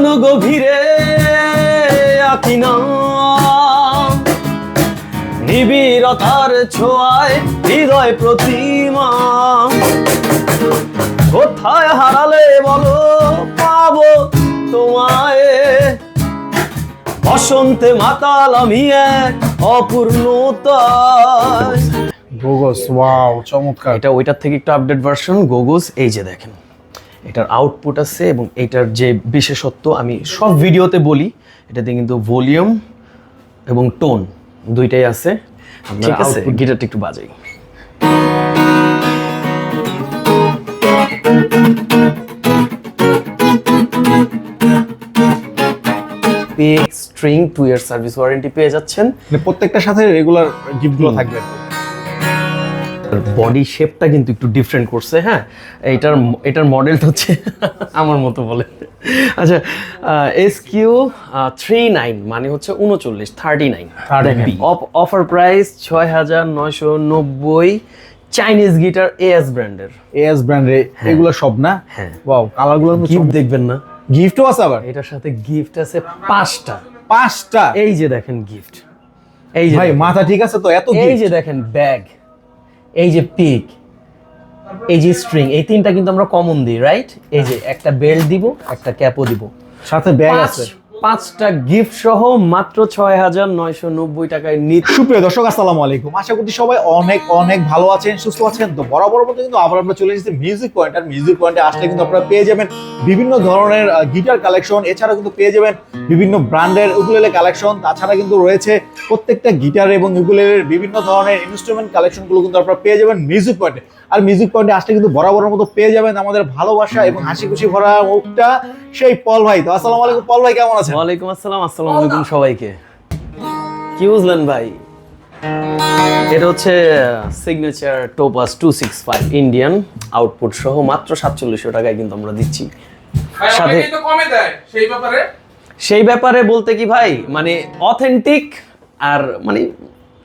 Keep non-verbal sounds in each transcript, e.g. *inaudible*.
জন গভীরে আঁকি নাম নিবিড়তার ছোঁয়ায় হৃদয় প্রতিমা। কোথায় হারালে বলো পাবো তোমায়। বসন্তে মাতাল আমি এক অপূর্ণতায়। গোগস ওয়াও চমৎকার। এটা ওইটার থেকে একটু আপডেট ভার্সন গোগোস এই যে দেখেন। এটার আউটপুট আছে এবং এটার যে বিশেষত্ব আমি সব ভিডিওতে বলি এটাতে কিন্তু ভলিউম এবং টোন দুইটাই আছে। ঠিক আছে। গিটারটা একটু বাজাই। Pick string two year service warranty পেয়ে যাচ্ছেন। মানে প্রত্যেকটার সাথে রেগুলার গিফটগুলো থাকবে। বডি শেপটা কিন্তু একটু ডিফারেন্ট করছে হ্যাঁ? এটার এটার মডেলটা হচ্ছে *laughs* আমার মতো বলে। আচ্ছা এস কিউ থ্রি নাইন মানে হচ্ছে উনচল্লিশ থার্টি নাইন অফার প্রাইস ছয় হাজার নয়শো নব্বই চাইনিজ গিটার এএস ব্র্যান্ডের এএস ব্র্যান্ডে এগুলো সব না? হ্যাঁ। ওয়াও কালারগুলো গিফট দেখবেন না। গিফটও আছে আবার? এটার সাথে গিফট আছে পাঁচটা। পাঁচটা? এই যে দেখেন গিফট এই যে ভাই মাথা ঠিক আছে তো? এত এই যে দেখেন ব্যাগ এই যে পিক এই যে স্ট্রিং এই তিনটা কিন্তু আমরা কমন দিই রাইট এই যে একটা বেল্ট দিব একটা ক্যাপও দিব। সাথে ব্যাগ আছে। পাঁচটা গিফট সহ মাত্র ছয় হাজার নয়শো নব্বই টাকায় নিত সুপ্রিয় দর্শক, আসসালামু আলাইকুম। আশা করছি সবাই অনেক অনেক ভালো আছেন, সুস্থ আছেন। তো বরাবর মতো কিন্তু আবার আমরা চলে এসেছি মিউজিক পয়েন্ট আর মিউজিক পয়েন্টে আসলে কিন্তু আপনারা পেয়ে যাবেন বিভিন্ন ধরনের গিটার কালেকশন এছাড়া কিন্তু পেয়ে যাবেন বিভিন্ন ব্র্যান্ডের উকুলেলে কালেকশন তাছাড়া কিন্তু রয়েছে প্রত্যেকটা গিটার এবং উকুলেলের বিভিন্ন ধরনের ইনস্ট্রুমেন্ট কালেকশনগুলো কিন্তু আপনারা পেয়ে যাবেন মিউজিক পয়েন্টে আর মিউজিক পয়েন্টে আসলে কিন্তু বরাবরের মতো পেয়ে যাবেন আমাদের ভালোবাসা এবং হাসি খুশি ভরা মুখটা সেই পল ভাই। তো আসসালামু আলাইকুম, পল ভাই, কেমন আছেন? ওয়ালাইকুম আসসালাম আসসালামু আলাইকুম সবাইকে। কি বুঝলেন ভাই? এটা হচ্ছে signature topaz two six five Indian output সহ মাত্র সাতচল্লিশশো টাকায় কিন্তু আমরা দিচ্ছি। সাথে- সেই ব্যাপারে? সেই ব্যাপারে বলতে কি ভাই মানে অথেন্টিক আর মানে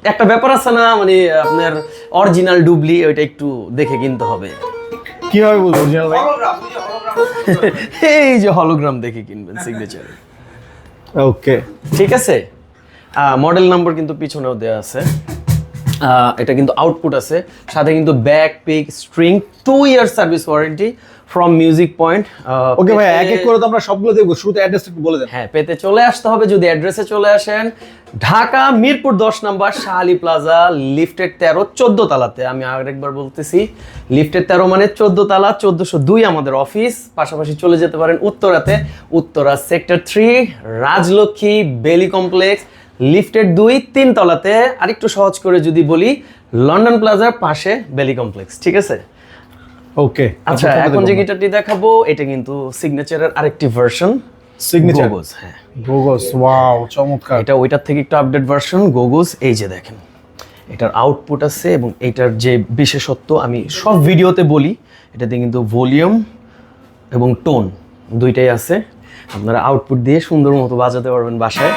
একটা ব্যাপার আছে না মানে আপনার অরিজিনাল ডুবলি ওইটা একটু দেখে কিনতে হবে। কীভাবে বলব অরিজিনাল ভাই? হলোগ্রাম বুঝি হলোগ্রাম এই যে হলোগ্রাম দেখে কিনবেন সিগনেচার ওকে। ঠিক আছে? মডেল নাম্বার কিন্তু পিছনেও দেওয়া আছে। এটা কিন্তু আউটপুট আছে। সাথে কিন্তু bag pick string two year service warranty from music point okay ভাই এক এক করে তো আমরা সবগুলো দেখব শুরুতে অ্যাড্রেসটা একটু বলে দেন। হ্যাঁ পেতে চলে আসতে হবে যদি অ্যাড্রেসে চলে আসেন। ঢাকা মিরপুর দশ নাম্বার শাহালি প্লাজা লিফটের তেরো চোদ্দ তালাতে। আমি আরেকবার বলতেছি লিফটের তেরো মানে চোদ্দ তালা চোদ্দশো দুই আমাদের অফিস পাশাপাশি চলে যেতে পারেন উত্তরাতে। উত্তরা সেক্টর থ্রি রাজলক্ষ্মী বেলি কমপ্লেক্স লিফটের দুই তিন তলাতে। আরেকটু সহজ করে যদি বলি লন্ডন প্লাজার পাশে বেলি কমপ্লেক্স ঠিক আছে? ওকে আচ্ছা এখন যে গিটারটি দেখাবো এটা কিন্তু সিগনেচারের আরেকটি ভার্সন সিগনেচার হ্যাঁ। গোগস ওয়াও চমৎকার। এটা ওইটার থেকে একটু আপডেট ভার্সন গোগোস এই যে দেখেন। এটার আউটপুট আছে এবং এটার যে বিশেষত্ব আমি সব ভিডিওতে বলি এটাতে কিন্তু ভলিউম এবং টোন দুইটাই আছে। আপনারা আউটপুট দিয়ে সুন্দর মতো বাজাতে পারবেন বাসায়।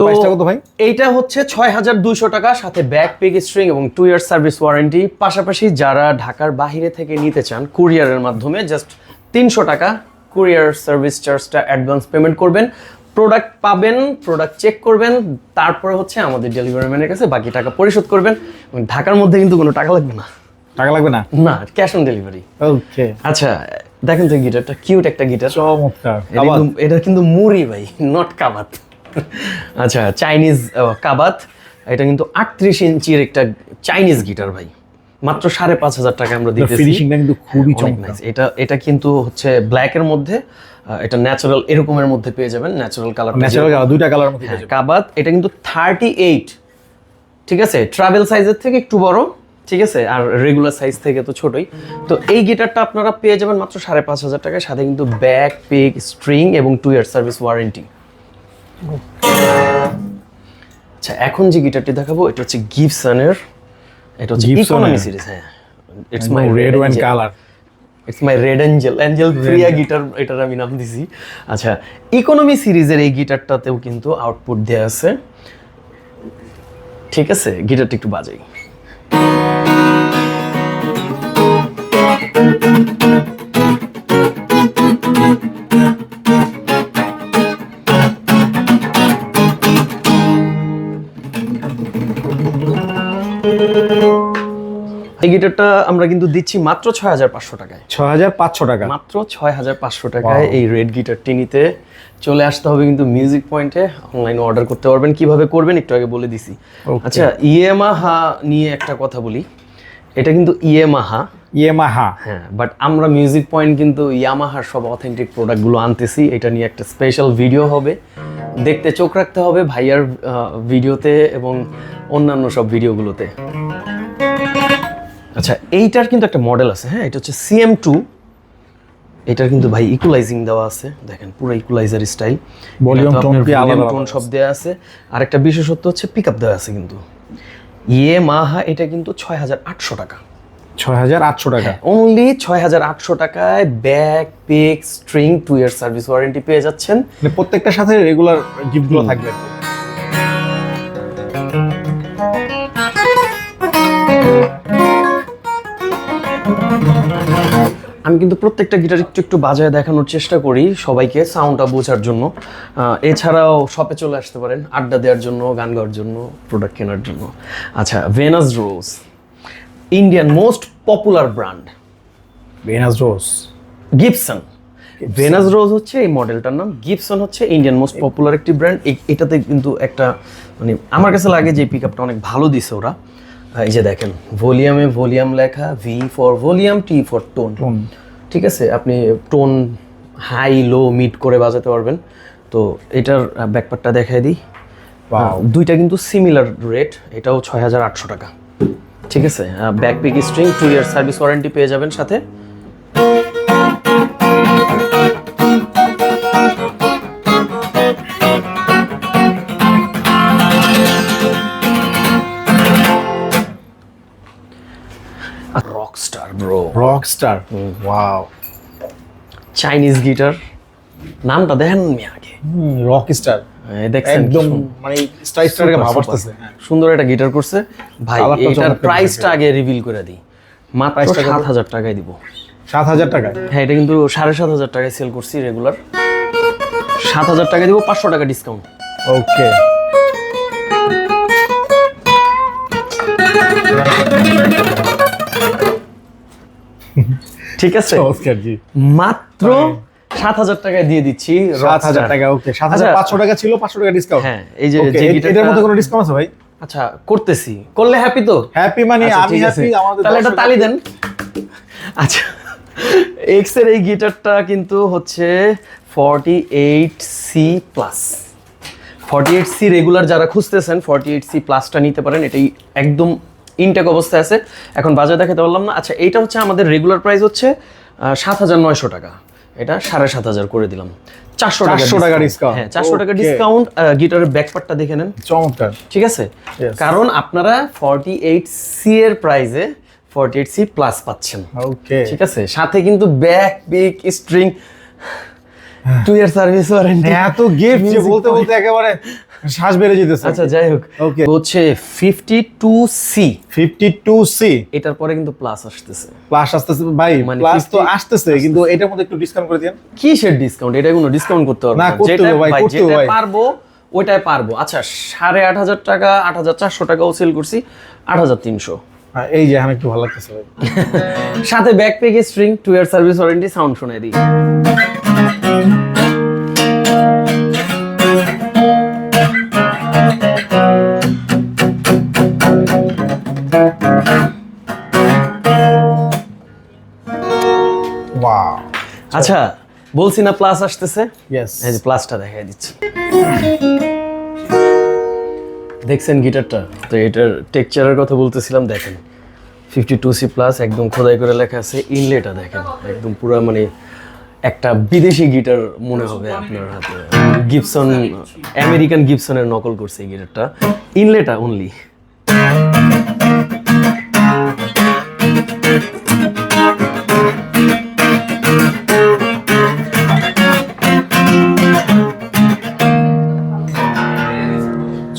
তো কত ভাই? এইটা হচ্ছে ছয় হাজার দুশো টাকা সাথে ব্যাক পেগ স্ট্রিং এবং টু ইয়ার সার্ভিস ওয়ারেন্টি পাশাপাশি যারা ঢাকার বাইরে থেকে নিতে চান কুরিয়ারের মাধ্যমে জাস্ট তিনশো টাকা কুরিয়ার সার্ভিস চার্জটা অ্যাডভান্স পেমেন্ট করবেন। প্রোডাক্ট পাবেন প্রোডাক্ট চেক করবেন তারপরে হচ্ছে আমাদের ডেলিভারি ম্যানের কাছে বাকি টাকা পরিশোধ করবেন। এবং ঢাকার মধ্যে কিন্তু কোনো টাকা লাগবে না। টাকা লাগবে না? না ক্যাশ অন ডেলিভারি ওকে আচ্ছা দেখেন তো গিটারটা কিউট একটা গিটার। চমৎকার। এটা কিন্তু মুড়ি ভাই নট কাবাত আচ্ছা চাইনিজ কাবাত এটা কিন্তু আটত্রিশ ইঞ্চির একটা চাইনিজ গিটার ভাই। মাত্র সাড়ে পাঁচ হাজার টাকা আমরা দিতেছি। ফিনিশিংটা কিন্তু খুবই অনেক চমৎকার। এটা এটা কিন্তু হচ্ছে ব্ল্যাকের মধ্যে এটা ন্যাচারাল এরকমের মধ্যে পেয়ে যাবেন ন্যাচারাল কালার ন্যাচারাল কালার দুইটা কালার মধ্যে হ্যাঁ কাবাত এটা কিন্তু থার্টি এইট ঠিক আছে? ট্রাভেল সাইজের থেকে একটু বড় ঠিক আছে? আর রেগুলার সাইজ থেকে তো ছোটই। তো এই গিটারটা আপনারা পেয়ে যাবেন মাত্র সাড়ে পাঁচ হাজার টাকায় সাথে কিন্তু ব্যাক পিক স্ট্রিং এবং টু ইয়ার সার্ভিস ওয়ারেন্টি আচ্ছা এখন যে গিটারটি দেখাবো এটা হচ্ছে গিবসনের এটা হচ্ছে ইকোনমি সিরিজ হ্যাঁ। It's my red wine colour it's my red angel angel Priya guitar এটার আমি নাম দিছি। আচ্ছা ইকোনমি সিরিজের এই গিটারটাতেও কিন্তু আউটপুট দেওয়া আছে। ঠিক আছে গিটারটা একটু বাজাই। এই গিটারটা আমরা কিন্তু দিচ্ছি মাত্র ছয় হাজার পাঁচশো টাকায়। ছয় হাজার পাঁচশো টাকা। মাত্র ছয় হাজার পাঁচশো টাকায় এই রেড গিটারটি নিতে চলে আসতে হবে কিন্তু মিউজিক পয়েন্টে অনলাইনে অর্ডার করতে পারবেন কীভাবে করবেন একটু আগে বলে দিছি। আচ্ছা ইএমআহা নিয়ে একটা কথা বলি। এটা কিন্তু ইএমআহা ইয়েমাহা। হ্যাঁ বাট আমরা মিউজিক পয়েন্ট কিন্তু ইয়ামাহার সব অথেন্টিক প্রোডাক্টগুলো আনতেছি। এটা নিয়ে একটা স্পেশাল ভিডিও হবে। দেখতে চোখ রাখতে হবে ভাইয়ার ভিডিওতে এবং অন্যান্য সব ভিডিওগুলোতে আচ্ছা এইটার কিন্তু একটা মডেল আছে হ্যাঁ? এটা হচ্ছে সিএম টু এটার কিন্তু ভাই ইকুলাইজিং দেওয়া আছে। দেখেন পুরো ইকুলাইজার স্টাইল tone কি আলাদা টোন সব দেওয়া আছে। আর একটা বিশেষত্ব হচ্ছে পিক আপ দেওয়া আছে কিন্তু। ইয়ে মাহা এটা কিন্তু ছয় হাজার আটশো টাকা। ছয় হাজার আটশো টাকা। অনলি ছয় হাজার আটশো টাকায় bag pick string two year service warranty পেয়ে যাচ্ছেন। মানে প্রত্যেকটার সাথে রেগুলার গিফটগুলো থাকবে। আমি কিন্তু প্রত্যেকটা গিটার একটু একটু বাজায় দেখানোর চেষ্টা করি সবাইকে সাউন্ডটা বোঝার জন্য। এছাড়াও শপে চলে আসতে পারেন আড্ডা দেওয়ার জন্য গান গাওয়ার জন্য প্রোডাক্ট কেনার জন্য। আচ্ছা Venus Rose Indian most popular brand Venus Rose Gibson Venus Rose হচ্ছে এই মডেলটার নাম। গিপসন হচ্ছে ইন্ডিয়ান মোস্ট পপুলার একটি ব্র্যান্ড এটাতে কিন্তু একটা মানে আমার কাছে লাগে যে পিক আপটা অনেক ভালো দিছে ওরা। এই যে দেখেন ভলিউমে ভলিউম লেখা V for volume T for tone ঠিক আছে? আপনি টোন হাই লো মিড করে বাজাতে পারবেন। তো এটার ব্যাকপারটা দেখাই দিই। আহ, দুইটা কিন্তু সিমিলার রেট এটাও ছয় হাজার আটশো টাকা। ঠিক আছে? Bag pick string two year service warranty পেয়ে যাবেন সাথে। Rockstar bro rock star wow Chinese guitar নামটা দেখেন মি আগে। রক স্টার দেখছেন একদম মানে স্টার স্টারকে সুন্দর। আসতেছে হ্যাঁ। সুন্দর একটা গিটার করছে। ভাই এটার প্রাইসটা আগে রিভিল করে দিই। মাত্র প্রাইসটা কত? সাত হাজার টাকায় দিব। সাত হাজার টাকা হ্যাঁ এটা কিন্তু সাড়ে সাত হাজার টাকায় সেল করছি রেগুলার সাত হাজার টাকা দিব পাঁচশো টাকা ডিসকাউন্ট ওকে ঠিক আছে? মাত্র সাত হাজার টাকায় দিয়ে দিচ্ছি সাত হাজার। টাকা ওকে সাত হাজার আচ্ছা, পাঁচশো টাকা ছিল পাঁচশো টাকা ডিসকাউন্ট হ্যাঁ এই যে এটার মধ্যে কোনো ডিসকাউন্ট আছে ভাই? আচ্ছা করতেছি। করলে হ্যাপি তো? হ্যাপি মানে আচ্ছা, আমি হ্যাপি আমাদের তাহলে একটা তালি দেন। আচ্ছা এক্সের এই গিটারটা কিন্তু হচ্ছে forty eight C plus forty eight C regular যারা খুঁজতেছেন ফর্টি এইট সি প্লাসটা নিতে পারেন এটাই একদম ইনটেক অবস্থায় আছে। এখন বাজারে দেখাতে পারলাম না। আচ্ছা এইটা হচ্ছে আমাদের রেগুলার প্রাইস হচ্ছে সাত হাজার নয়শো টাকা। এটা সাড়ে সাত হাজার করে দিলাম। চারশো টাকা 400 টাকা discount। হ্যাঁ চারশো টাকা. ডিসকাউন্ট গিটারের ব্যাকপার্টটা দেখে নেন। চমৎকার। ঠিক আছে? কারণ আপনারা ফর্টি এইট সি এর প্রাইসে ফর্টি এইট সি প্লাস পাচ্ছেন। ওকে ঠিক আছে? সাথে কিন্তু bag pick string two year service warranty এত গিফট যে বলতে বলতে একেবারে শ্বাস বেড়ে যেতেছে। আচ্ছা যাই হোক। Okay. হচ্ছে fifty two C fifty two C এটার পরে কিন্তু প্লাস আসতেছে। প্লাস আসতেছে। ভাই মানে প্লাস তো আসতেছে কিন্তু এটার মধ্যে একটু ডিসকাউন্ট করে দিন কিসের ডিসকাউন্ট এটা কোনো ডিসকাউন্ট করতে পারব না, করতে হবে ভাই, করতে হবে পারব ওইটাই পারব। আচ্ছা সাড়ে আট হাজার টাকা আট হাজার চারশো টাকাও সেল করছি। আট হাজার তিনশো। হ্যাঁ, এই যে এখন একটু ভালো লাগতেছে ভাই। সাথে bag pick string two year service warranty sound শোনাই দিই। আচ্ছা বলছি না প্লাস আসতেছে? এই যে প্লাসটা দেখাই দিচ্ছি। দেখছেন গিটারটা? তো এটার টেকচারের কথা বলতেছিলাম দেখেন। ফিফটি টু সি প্লাস একদম খোদাই করে লেখা আছে ইনলেটা দেখেন। একদম পুরো মানে একটা বিদেশি গিটার মনে হবে আপনার হাতে। গিবসন আমেরিকান গিবসনের নকল করছে এই গিটারটা। ইনলেটা অনলি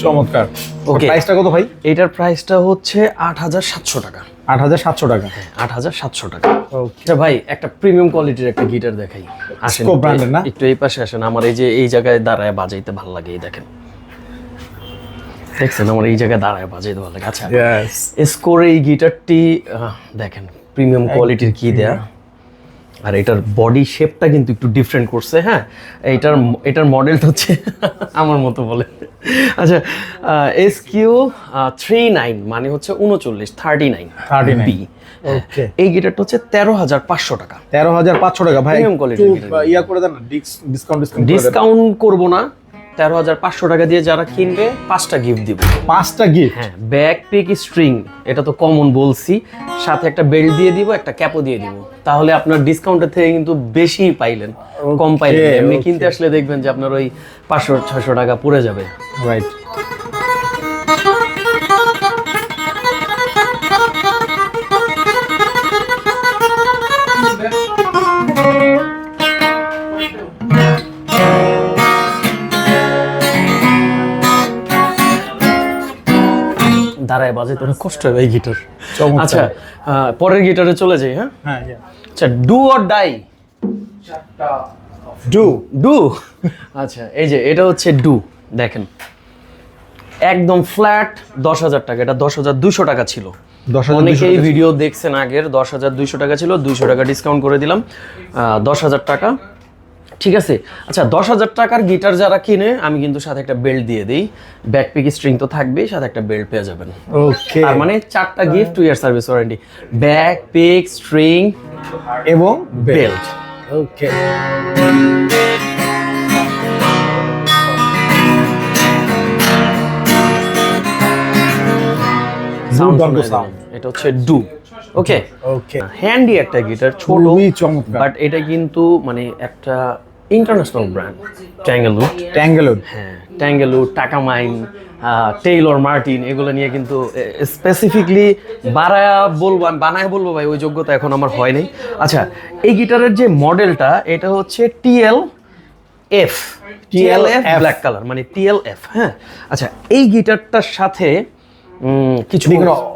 চমৎকার। ওকে প্রাইসটা কত ভাই? এটার প্রাইসটা হচ্ছে আট হাজার সাতশো টাকা। আট হাজার সাতশো টাকা। আট হাজার সাতশো টাকা। আচ্ছা ভাই একটা প্রিমিয়াম কোয়ালিটির একটা গিটার দেখাই। আসেন না? একটু এই পাশে আসেন আমার এই যে এই জায়গায় দাঁড়ায় বাজাইতে ভালো লাগে এই দেখেন। দেখছেন আমার এই জায়গায় দাঁড়ায় বাজাইতে ভালো লাগে। আচ্ছা স্কোর এই গিটারটি দেখেন প্রিমিয়াম কোয়ালিটির কি দেয়া? আর এটার বডি শেপটা কিন্তু একটু ডিফারেন্ট করছে হ্যাঁ? এটার এটার মডেলটা হচ্ছে *laughs* আমার মতো বলে। আচ্ছা এস কিউ থ্রি নাইন মানে হচ্ছে উনচল্লিশ থার্টি নাইন 39 বি এই গিটারটা হচ্ছে তেরো হাজার পাঁচশো টাকা। তেরো হাজার পাঁচশো টাকা ভাই ইয়া করে দেন ডিসকাউন্ট ডিসকাউন্ট ডিসকাউন্ট করব না তেরো হাজার পাঁচশো টাকা দিয়ে যারা কিনবে পাঁচটা গিফট দিব। পাঁচটা গিফট হ্যাঁ ব্যাক পিক স্ট্রিং এটা তো কমন বলছি। সাথে একটা বেল্ট দিয়ে দিব একটা ক্যাপও দিয়ে দিব। তাহলে আপনার ডিসকাউন্টের থেকে কিন্তু বেশি পাইলেন কম পাইলেন। এমনি কিনতে আসলে দেখবেন যে আপনার ওই পাঁচশো ছয়শো টাকা পড়ে যাবে। রাইট দাঁড়ায় বাজে তো। অনেক কষ্ট হবে এই গিটার আচ্ছা পরের গিটারে চলে যাই হ্যাঁ? হ্যাঁ আচ্ছা do or die do do আচ্ছা এই যে এটা হচ্ছে ডু দেখেন। একদম ফ্ল্যাট দশ হাজার টাকা। এটা দশ হাজার দুশো টাকা ছিল। দশ হাজার অনেকেই ভিডিও দেখছেন আগের দশ হাজার দুইশো টাকা ছিল দুইশো টাকা ডিসকাউন্ট করে দিলাম। দশ হাজার টাকা। ঠিক আছে? আচ্ছা দশ হাজার টাকার গিটার যারা কিনে আমি কিন্তু সাথে একটা বেল্ট দিয়ে দিই। ব্যাকপিক স্ট্রিং তো থাকবেই সাথে একটা বেল্ট পেয়ে যাবেন। ওকে তার মানে চারটা gift two year service warranty bag pick string এবং বেল্ট। ওকে দুর্দান্ত sound. এটা হচ্ছে ডু ওকে ওকে হ্যান্ডি একটা গিটার ছোট খুবই চমৎকার। বাট এটা কিন্তু মানে একটা ইন্টারন্যাশনাল ব্র্যান্ড ট্যাঙ্গেলু ট্যাঙ্গেলুড হ্যাঁ ট্যাঙ্গেলু টাকা মাইন টেইলর মার্টিন এগুলো নিয়ে কিন্তু স্পেসিফিকলি বানায়া বলব আমি বানায় বলব ভাই ওই যোগ্যতা এখন আমার হয় নাই আচ্ছা এই গিটারের যে মডেলটা এটা হচ্ছে T L F T L F black colour মানে টিএল এফ হ্যাঁ। আচ্ছা এই গিটারটার সাথে কিছু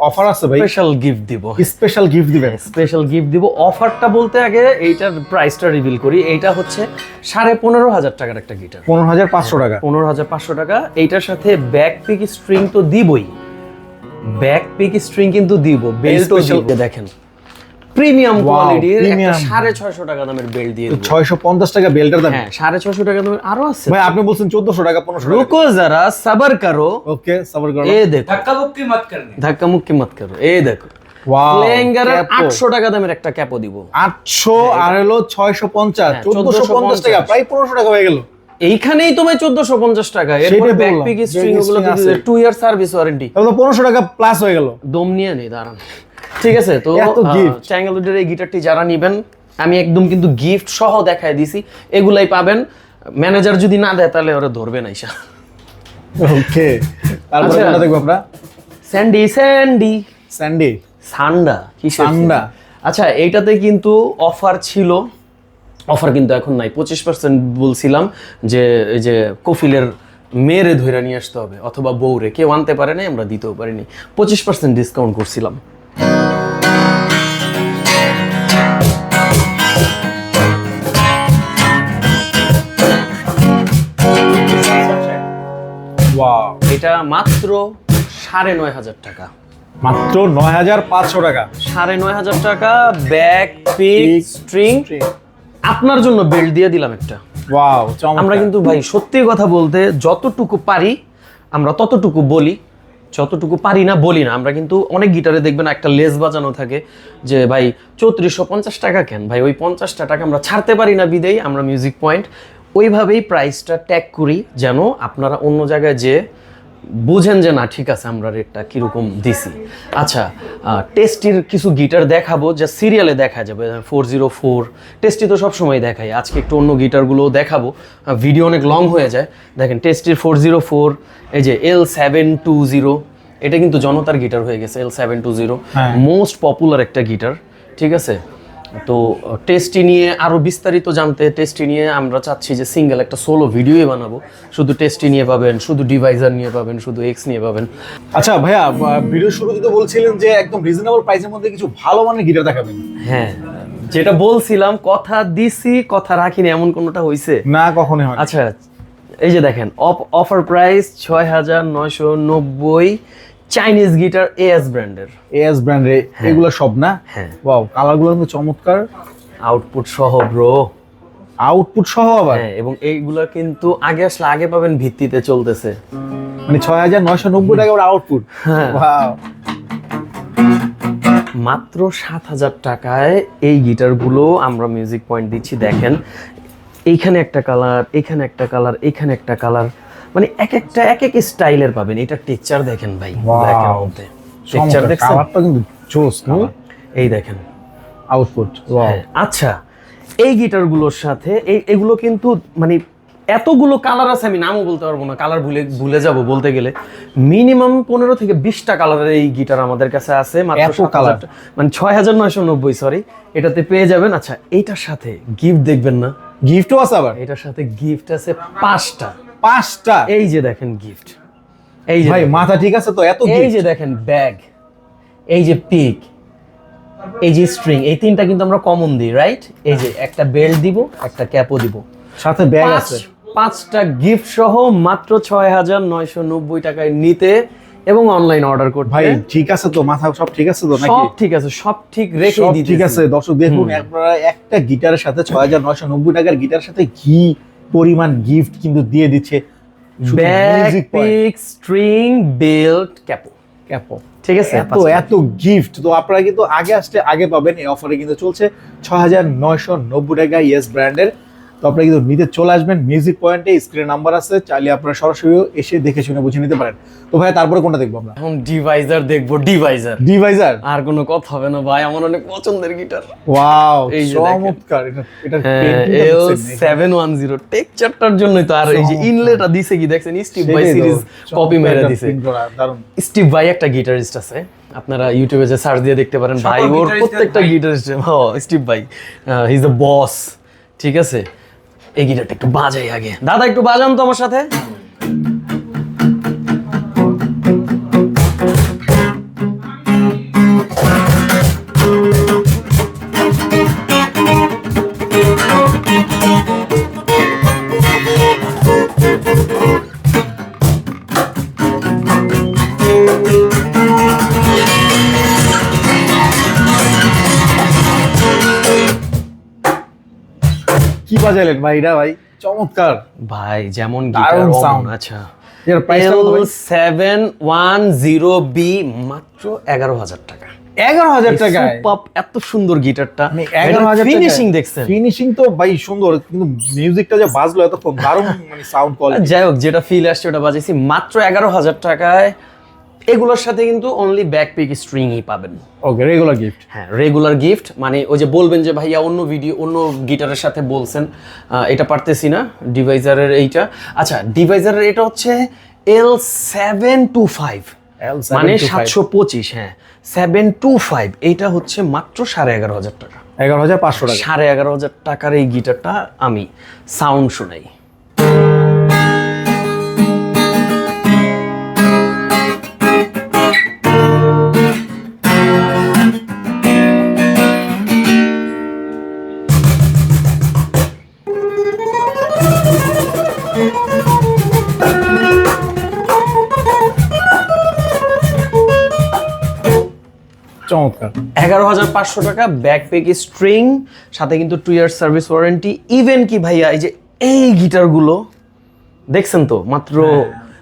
অফার আছে ভাই? স্পেশাল গিফট দিব। স্পেশাল গিফট দিবেন। স্পেশাল গিফট দিব। অফারটা বলতে আগে এইটার প্রাইসটা রিভিল করি। এইটা হচ্ছে সাড়ে পনেরো হাজার টাকার একটা গিটার পনেরো হাজার পাঁচশো টাকা। পনেরো হাজার পাঁচশো টাকা। এইটার সাথে ব্যাক পিক স্ট্রিং তো দিবই। ব্যাক পিক স্ট্রিং কিন্তু দিব। বেল্টও দিব দেখেন। প্রিমিয়াম কোয়ালিটির একটা সাড়ে ছয়শো টাকা দামের বেল্ট দিয়ে ছয়শো পঞ্চাশ টাকা বেল্টের দাম। হ্যাঁ সাড়ে ছয়শো টাকা দামের আরও আছে। ভাই আপনি বলছেন চোদ্দশো টাকা পনেরোশো রুকো যারা সাবার ওকে সাবার এ দেখো। ধাক্কা ধাক্কা করো। এ দেখো। আটশো টাকা দামের একটা আটশো হ্যাঁ, আর ছয়শো পঞ্চাশ। হ্যাঁ, চোদ্দশো পঞ্চাশ টাকা পনেরোশো হয়ে এইখানেই টাকা। এরপরে ইয়ার সার্ভিস টাকা প্লাস হয়ে গেল। দম নিয়ে নেই দাঁড়ান। ঠিক আছে তো। চ্যাঙ্গেলুডের এই গিটারটি যারা নিবেন আমি একদম কিন্তু গিফট সহ দেখায় দিছি এগুলাই পাবেন। ম্যানেজার যদি না দেয় তাহলে ওরা ধরবে না ইসা ওকে তারপরে আচ্ছা। কোনটা দেখব আমরা? স্যান্ডি স্যান্ডি স্যান্ডি সান্ডা কি সান্ডা। আচ্ছা এইটাতে কিন্তু অফার ছিল অফার কিন্তু এখন নাই। পঁচিশ পার্সেন্ট বলছিলাম যে এই যে কফিলের মেয়েরে ধইরা নিয়ে আসতে হবে অথবা বউরে। কেউ আনতে পারে নাই আমরা দিতেও পারিনি। পঁচিশ পার্সেন্ট ডিসকাউন্ট করছিলাম। ওয়াও এটা মাত্র সাড়ে নয় হাজার টাকা। মাত্র নয় হাজার পাঁচশো টাকা। সাড়ে নয় হাজার টাকা ব্যাক পিক স্ট্রিং আপনার জন্য বেল্ট দিয়ে দিলাম একটা। ওয়াও আমরা কিন্তু ভাই সত্যি কথা বলতে যতটুকু পারি আমরা ততটুকু বলি। যতটুকু পারি না, বলি না। আমরা কিন্তু অনেক গিটারে দেখবেন একটা লেস বাজানো থাকে যে, ভাই, চৌত্রিশশো পঞ্চাশ টাকা কেন? ভাই, ওই পঞ্চাশটা টাকা আমরা ছাড়তে পারি না বিদেই আমরা মিউজিক পয়েন্ট ওইভাবেই প্রাইসটা ট্যাগ করি যেন আপনারা অন্য জায়গায় যে বুঝেন যে না ঠিক আছে আমরা রেটটা কীরকম দিছি। আচ্ছা টেস্টির কিছু গিটার দেখাবো যা সিরিয়ালে দেখা যাবে। ফোর জিরো ফোর টেস্টি তো সবসময় দেখাই। আজকে একটু অন্য গিটারগুলো দেখাবো। ভিডিও অনেক লং হয়ে যায়। দেখেন টেস্টির ফোর জিরো ফোর এই যে এল সেভেন টু জিরো এটা কিন্তু জনতার গিটার হয়ে গেছে L seven two zero. Most popular একটা গিটার ঠিক আছে? তো টেস্টি নিয়ে আরও বিস্তারিত জানতে টেস্টি নিয়ে আমরা চাচ্ছি যে সিঙ্গেল একটা সোলো ভিডিওই বানাবো। শুধু টেস্টি নিয়ে পাবেন শুধু ডিভাইজার নিয়ে পাবেন শুধু এক্স নিয়ে পাবেন। আচ্ছা ভাইয়া ভিডিও শুরুতে তো বলছিলেন যে একদম রিজনেবল প্রাইসের মধ্যে কিছু ভালো মানের গিটার দেখাবেন। হ্যাঁ যেটা বলছিলাম কথা দিছি কথা রাখিনি এমন কোনোটা হইছে? না কখনোই হয়। আচ্ছা এই যে দেখেন অফার প্রাইস ছয় হাজার নয়শো নব্বই চাইনিজ গিটার এএস ব্র্যান্ডের এএস ব্র্যান্ডে এগুলো সব না? হ্যাঁ। ওয়াও কালারগুলো কিন্তু চমৎকার। আউটপুট সহ ব্রো আউটপুট সহ আবার? হ্যাঁ এবং এইগুলো কিন্তু আগে আসলে আগে পাবেন ভিত্তিতে চলতেছে। মানে ছয় হাজার নয়শো নব্বই টাকা আউটপুট হ্যাঁ। ওয়াও মাত্র সাত হাজার টাকায় এই গিটারগুলো আমরা মিউজিক পয়েন্ট দিচ্ছি দেখেন। এইখানে একটা কালার এখানে একটা কালার এখানে একটা কালার মানে এক একটা এক এক স্টাইলের পাবেন। এটা টেক্সচার দেখেন ভাই Wow. ব্ল্যাকের মধ্যে। টেক্সচার দেখছেন? কালারটা কিন্তু জোস এই দেখেন। আউটপুট ওয়াও হ্যাঁ, আচ্ছা এই গিটারগুলোর সাথে এই এগুলো কিন্তু মানে এতগুলো কালার আছে আমি নামও বলতে পারব না কালার ভুলে ভুলে যাব বলতে গেলে। মিনিমাম পনেরো থেকে বিশটা কালারের এই গিটার আমাদের কাছে আছে মাত্র এত 7,000 colour? মানে ছয় হাজার নয়শো নব্বই সরি এটাতে পেয়ে যাবেন। আচ্ছা এইটার সাথে গিফট দেখবেন না? গিফটও আছে আবার? এটার সাথে গিফট আছে পাঁচটা। পাঁচটা। এই যে দেখেন গিফট এই যে ভাই মাথা ঠিক আছে তো? এত এই যে দেখেন ব্যাগ এই যে পিক এই যে স্ট্রিং এই তিনটা কিন্তু আমরা কমন দিই রাইট এই যে একটা বেল্ট দিব একটা ক্যাপও দিব। সাথে ব্যাগ আছে। পাঁচটা গিফট সহ মাত্র ছয় হাজার নয়শো নব্বই টাকায় নিতে এবং অনলাইন অর্ডার করতে। ভাই ঠিক আছে তো? মাথা সব ঠিক আছে তো নাকি? সব ঠিক আছে সব ঠিক রেখে দিই ঠিক আছে। দর্শক দেখুন আপনারা একটা গিটারের সাথে ছয় হাজার নয়শো নব্বই টাকার গিটারের সাথে কি পরিমাণ গিফট কিন্তু দিয়ে দিচ্ছে স্ট্রিং বেল্ট ক্যাপো ক্যাপো ঠিক আছে এত এত গিফট তো আপনারা কিন্তু আগে আসলে আগে পাবেন এই অফারে কিন্তু চলছে ছ হাজার নয়শো নব্বই টাকা ইয়েস ব্র্যান্ডের তো আপনারা কিন্তু নিতে চলে আসবেন মিউজিক পয়েন্টে স্ক্রিন নাম্বার আছে চাইলে আপনারা সরাসরি এসে দেখে শুনে বুঝে নিতে পারেন। তো ভাই তারপরে কোনটা দেখব আমরা? এখন ডিভাইজার দেখব ডিভাইজার ডিভাইজার আর কোনো কথা হবে না ভাই আমার অনেক পছন্দের গিটার ওয়াও এই যে চমৎকার এটা এটা এল সেভেন ওয়ান জিরো টেকচারটার জন্যই তো আর এই যে ইনলেটা দিছে কি দেখছেন? স্টিভ ভাই সিরিজ কপি মেরে দিছে। স্টিভ ভাই একটা গিটারিস্ট আছে আপনারা ইউটিউবে যে সার্চ দিয়ে দেখতে পারেন ভাই ওর প্রত্যেকটা। গিটারিস্ট স্টিভ ভাই হি ইজ দ্য বস ঠিক আছে? এই গিটারটা একটু বাজাই আগে। দাদা একটু বাজান তো আমার সাথে। কি বাজাইলেন ভাই এটা ভাই চমৎকার। ভাই যেমন গিটার sound। আচ্ছা। এর প্রাইসটা কত ভাই? সেভেন ওয়ান জিরো বি মাত্র এগারো হাজার টাকা। এগারো হাজার টাকায়? সুপার এত সুন্দর গিটারটা। মানে এগারো হাজার ফিনিশিং দেখছেন। ফিনিশিং তো ভাই সুন্দর কিন্তু মিউজিকটা যে বাজলো এতক্ষণ দারুণ মানে সাউন্ড কোয়ালিটি যাই হোক যেটা ফিল আসছে ওটা বাজাইছি। মাত্র এগারো হাজার টাকায় এগুলোর সাথে কিন্তু অনলি ব্যাক পিক স্ট্রিংই পাবেন। ওকে রেগুলার গিফট হ্যাঁ রেগুলার গিফট মানে ওই যে বলবেন যে ভাইয়া অন্য ভিডিও অন্য গিটারের সাথে বলছেন এটা পারতেছি না ডিভাইজারের এইটা। আচ্ছা ডিভাইজারের এটা হচ্ছে এল সেভেন টু ফাইভ L725 মানে সাতশো পঁচিশ হ্যাঁ সেভেন টু ফাইভ এইটা হচ্ছে মাত্র সাড়ে এগারো হাজার টাকা। এগারো হাজার পাঁচশো টাকা। সাড়ে এগারো হাজার টাকার এই গিটারটা আমি সাউন্ড শোনাই। এগারো হাজার পাঁচশো টাকা ব্যাকপ্যাক স্ট্রিং সাথে কিন্তু two year service warranty even কি ভাইয়া এই যে এই গিটারগুলো দেখছেন তো? মাত্র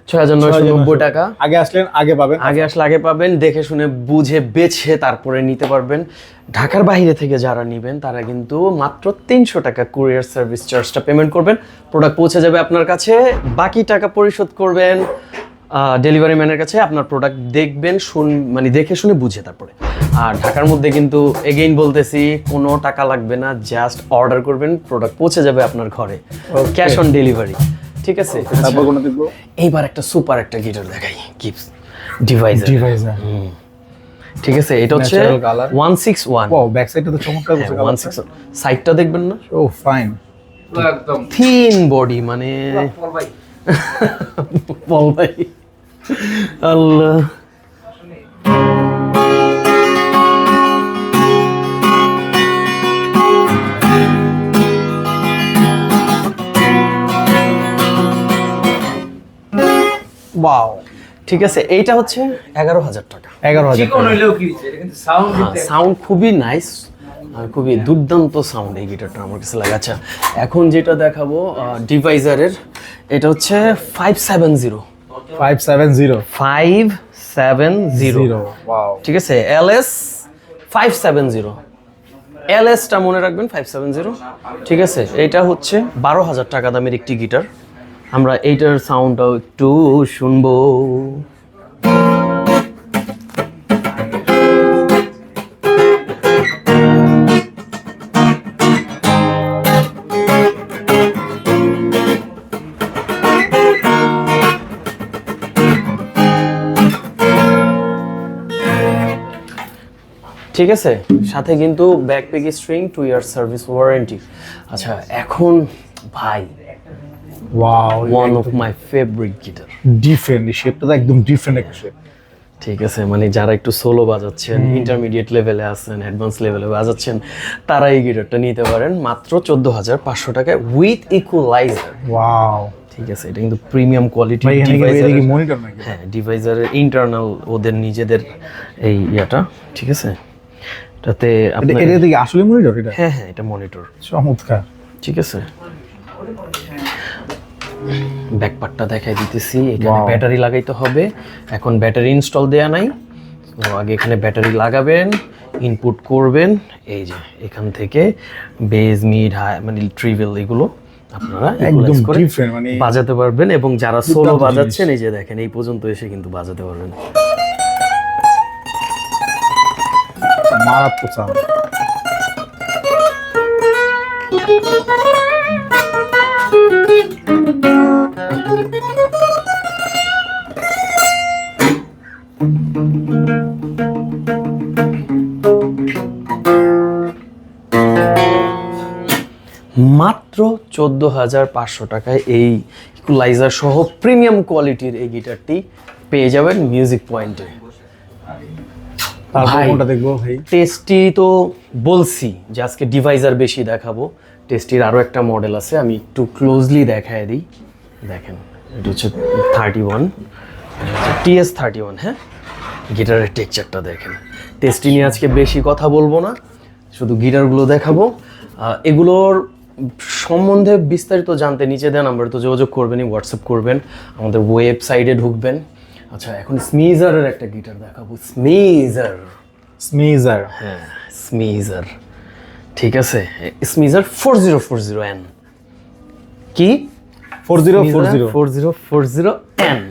ছয় হাজার নয়শো নব্বই টাকা। আগে আসলেন আগে পাবেন। আগে আসলে আগে পাবেন দেখে শুনে বুঝে বেছে তারপরে নিতে পারবেন। ঢাকার বাইরে থেকে যারা নেবেন তারা কিন্তু মাত্র তিনশো টাকা কুরিয়ার সার্ভিস চার্জটা পেমেন্ট করবেন। প্রোডাক্ট পৌঁছে যাবে আপনার কাছে বাকি টাকা পরিশোধ করবেন। ডেলিভারি ম্যানের কাছে আপনার প্রোডাক্ট দেখবেন শুন মানে দেখে শুনে বুঝে তারপরে। আর ঢাকার মধ্যে কিন্তু এগেইন বলতেছি কোনো টাকা লাগবে না জাস্ট অর্ডার করবেন প্রোডাক্ট পৌঁছে যাবে আপনার ঘরে। ক্যাশ অন ডেলিভারি ঠিক আছে? তারপর কোনো দেখব? এইবার একটা সুপার একটা গিটার দেখাই গিফট ডিভাইস ডিভাইজার ঠিক আছে এটা হচ্ছে Natural colour. One six one wow back সাইডটা তো চমৎকার করছে ওয়ান সিক্স সাইডটা দেখবেন না? ও ফাইন পুরো একদম। থিন বডি মানে পর ভাই। *laughs* বল ভাই। আল্লাহ। ওয়াও ঠিক আছে এইটা হচ্ছে এগারো হাজার টাকা। এগারো হাজার চিকন হইলেও কি হইছে? এটা কিন্তু সাউন্ড সাউন্ড খুবই নাইস আর খুবই দুর্দান্ত সাউন্ড এই গিটারটা আমার কাছে লাগে। আচ্ছা এখন যেটা দেখাবো ডিভাইজারের এটা হচ্ছে five seven zero five seven zero five seven zero zero wow ঠিক আছে L S five seven zero L এসটা মনে রাখবেন ফাইভ সেভেন জিরো ঠিক আছে এটা হচ্ছে বারো হাজার টাকা দামের একটি গিটার। আমরা এইটার সাউন্ডটাও একটু শুনব। ঠিক আছে? সাথে কিন্তু backpack string two year service warranty আচ্ছা এখন ভাই wow one of my favourite guitar different শেপটা তো একদম ডিফারেন্ট একটা শেপ ঠিক আছে মানে যারা একটু সোলো বাজাচ্ছেন ইন্টারমিডিয়েট লেভেলে আছেন অ্যাডভান্স লেভেলে বাজাচ্ছেন তারা এই গিটারটা নিতে পারেন মাত্র চোদ্দ হাজার পাঁচশো টাকায় উইথ ইকুয়ালাইজার ওয়াও ঠিক আছে এটা কিন্তু প্রিমিয়াম কোয়ালিটি হ্যাঁ ডিভাইজারের ইন্টারনাল ওদের নিজেদের এই ইয়াটা ঠিক আছে? এটাতে এটা আসলে মনিটর এটা? হ্যাঁ হ্যাঁ এটা মনিটর চমৎকার। ঠিক আছে? ব্যাকপার্টটা দেখাই দিতেছি এখানে ব্যাটারি লাগাইতে হবে। এখন ব্যাটারি ইনস্টল দেয়া নাই। তো আগে এখানে ব্যাটারি লাগাবেন ইনপুট করবেন এই যে এখান থেকে বেজ মিড হাই মানে ট্রিভেল এগুলো আপনারা একদম মানে- বাজাতে পারবেন এবং যারা সোলো বাজাচ্ছেন এই যে দেখেন এই পর্যন্ত এসে কিন্তু বাজাতে পারবেন। মারাত্মক সাউন্ড মাত্র চোদ্দ হাজার পাঁচশো টাকায় এই ইকুলাইজার সহ প্রিমিয়াম কোয়ালিটির এই গিটারটি পেয়ে যাবেন মিউজিক পয়েন্টে তারপর। কোনটা দেখব ভাই? টেস্টি তো বলছি যে আজকে ডিভাইজার বেশি দেখাবো। টেস্টির আরও একটা মডেল আছে আমি একটু ক্লোজলি দেখায় দিই। দেখেন এটা হচ্ছে thirty one TS thirty one হ্যাঁ? গিটারের টেক্সচারটা দেখেন। টেস্টি নিয়ে আজকে বেশি কথা বলব না শুধু গিটারগুলো দেখাবো। এগুলোর সম্বন্ধে বিস্তারিত জানতে নিচে দেন নাম্বার তো যোগাযোগ করবেনই হোয়াটসঅ্যাপ করবেন আমাদের ওয়েবসাইটে ঢুকবেন। আচ্ছা এখন স্মিজারের একটা গিটার দেখাবো। স্মিজার। স্মিজার। হ্যাঁ স্মিজার। ঠিক আছে স্মিজার four zero four zero N কি? Four zero four zero four zero four zero N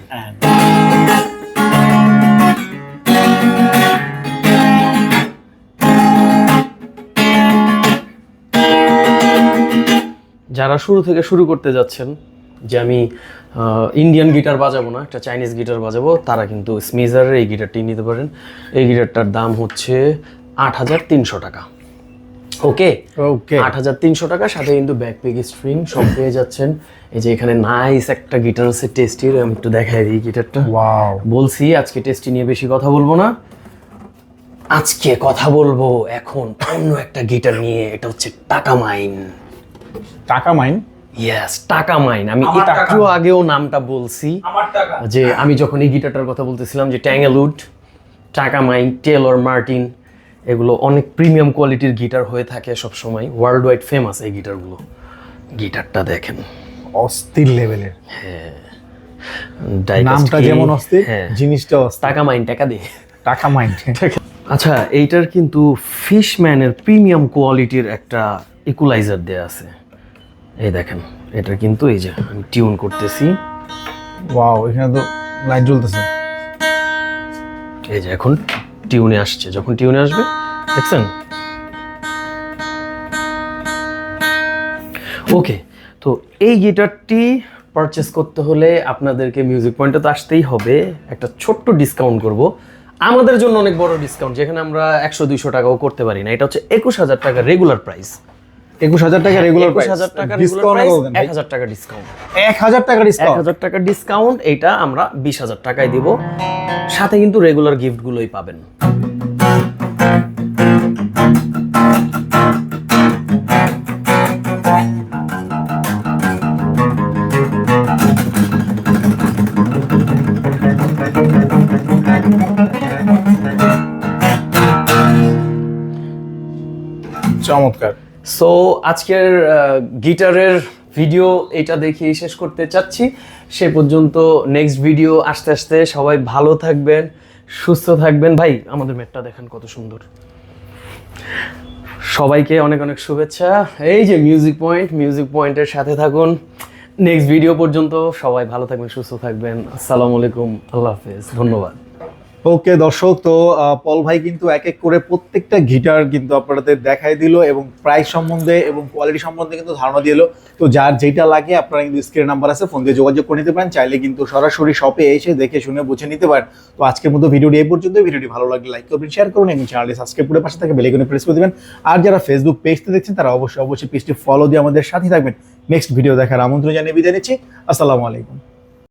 যারা শুরু থেকে শুরু করতে যাচ্ছেন যে আমি ইন্ডিয়ান গিটার বাজাবো না একটা চাইনিজ গিটার বাজাবো তারা কিন্তু স্মিজারের এই গিটারটি নিতে পারেন। এই গিটারটার দাম হচ্ছে আট হাজার তিনশো টাকা। ওকে ওকে আট হাজার তিনশো টাকা সাথে কিন্তু ব্যাকপ্যাক স্ট্রিং সব পেয়ে যাচ্ছেন। এই যে এখানে নাইস একটা গিটার আছে টেস্টির আমি একটু দেখাই দিই গিটারটা ওয়াও বলছি আজকে টেস্টি নিয়ে বেশি কথা বলব না। আজকে কথা বলব এখন অন্য একটা গিটার নিয়ে এটা হচ্ছে টাকা মাইন টাকা মাইন ইয়েস টাকা মাইন আমি। একটু আগেও নামটা বলছি। যে আমি যখন এই গিটারটার কথা বলতেছিলাম যে ট্যাঙ্গেলউড টাকা মাইন টেলর মার্টিন এগুলো অনেক প্রিমিয়াম কোয়ালিটির গিটার হয়ে থাকে সব সময় ওয়ার্ল্ড ওয়াইড ফেমাস এই গিটারগুলো। গিটারটা দেখেন। অস্থির লেভেলের Diecast নামটা? যেমন অস্থির হ্যাঁ। জিনিসটা টাকা মাইন টাকা দিয়ে। টাকা মাইন্ড আচ্ছা এইটার কিন্তু ফিশম্যানের প্রিমিয়াম কোয়ালিটির একটা ইকুলাইজার দেয়া আছে। এই দেখেন এটা কিন্তু এই যে আমি টিউন করতেছি। ওয়াও এখানে তো লাইট জ্বলতেছে। এই যে এখন টিউনে আসছে। যখন টিউনে আসবে দেখছেন? ওকে তো এই গিটারটি পারচেস করতে হলে আপনাদেরকে মিউজিক পয়েন্টে তো আসতেই হবে। একটা ছোট্ট ডিসকাউন্ট করব। আমাদের জন্য অনেক বড় ডিসকাউন্ট যেখানে আমরা একশো দুইশো টাকাও করতে পারি না। এটা হচ্ছে একুশ হাজার টাকা রেগুলার প্রাইস একুশ হাজার টাকা রেগুলার একুশ হাজার টাকা রেগুলার প্রাইস এক হাজার টাকা ডিসকাউন্ট এক হাজার টাকা এক ডিসকাউন্ট হাজার টাকা ডিসকাউন্ট এইটা আমরা বিশ হাজার টাকায় দিব। সাথে কিন্তু রেগুলার গিফটগুলোই পাবেন। চমৎকার। সো আজকের গিটারের ভিডিও এটা দেখিয়ে শেষ করতে চাচ্ছি। সে পর্যন্ত নেক্সট ভিডিও আসতে আসতে সবাই ভালো থাকবেন, সুস্থ থাকবেন। ভাই, আমাদের ম্যাটটা দেখেন কত সুন্দর। সবাইকে অনেক অনেক শুভেচ্ছা। এই যে মিউজিক পয়েন্ট মিউজিক পয়েন্টের সাথে থাকুন। নেক্সট ভিডিও পর্যন্ত সবাই ভালো থাকবেন, সুস্থ থাকবেন। আসসালামু আলাইকুম। আল্লাহ হাফেজ। ধন্যবাদ। ওকে, দর্শক, তো পল ভাই কিন্তু এক এক করে প্রত্যেকটা গিটার কিন্তু আপনাদের দেখাই দিল এবং প্রাইস সম্বন্ধে এবং কোয়ালিটি সম্বন্ধে কিন্তু ধারণা দিল। তো যার যেটা লাগে আপনারা কিন্তু স্ক্রিন নাম্বার আছে ফোন দিয়ে যোগাযোগ করে নিতে পারেন। চাইলে কিন্তু সরাসরি শপে এসে দেখে শুনে বুঝে নিতে পারেন। তো আজকের মতো ভিডিওটি এই পর্যন্ত ভিডিওটি ভালো লাগলে লাইক করবেন শেয়ার করুন এবং চ্যানেলটি সাবস্ক্রাইব করে পাশে থেকে বেলাইকনে প্রেস করে দেবেন। আর যারা ফেসবুক পেজতে দেখছেন, তারা অবশ্যই অবশ্যই পেজটি ফলো দিয়ে আমাদের সাথে থাকবেন। নেক্সট ভিডিও দেখার আমন্ত্রণ জানিয়ে বিদায় নিচ্ছি। আসসালামু আলাইকুম।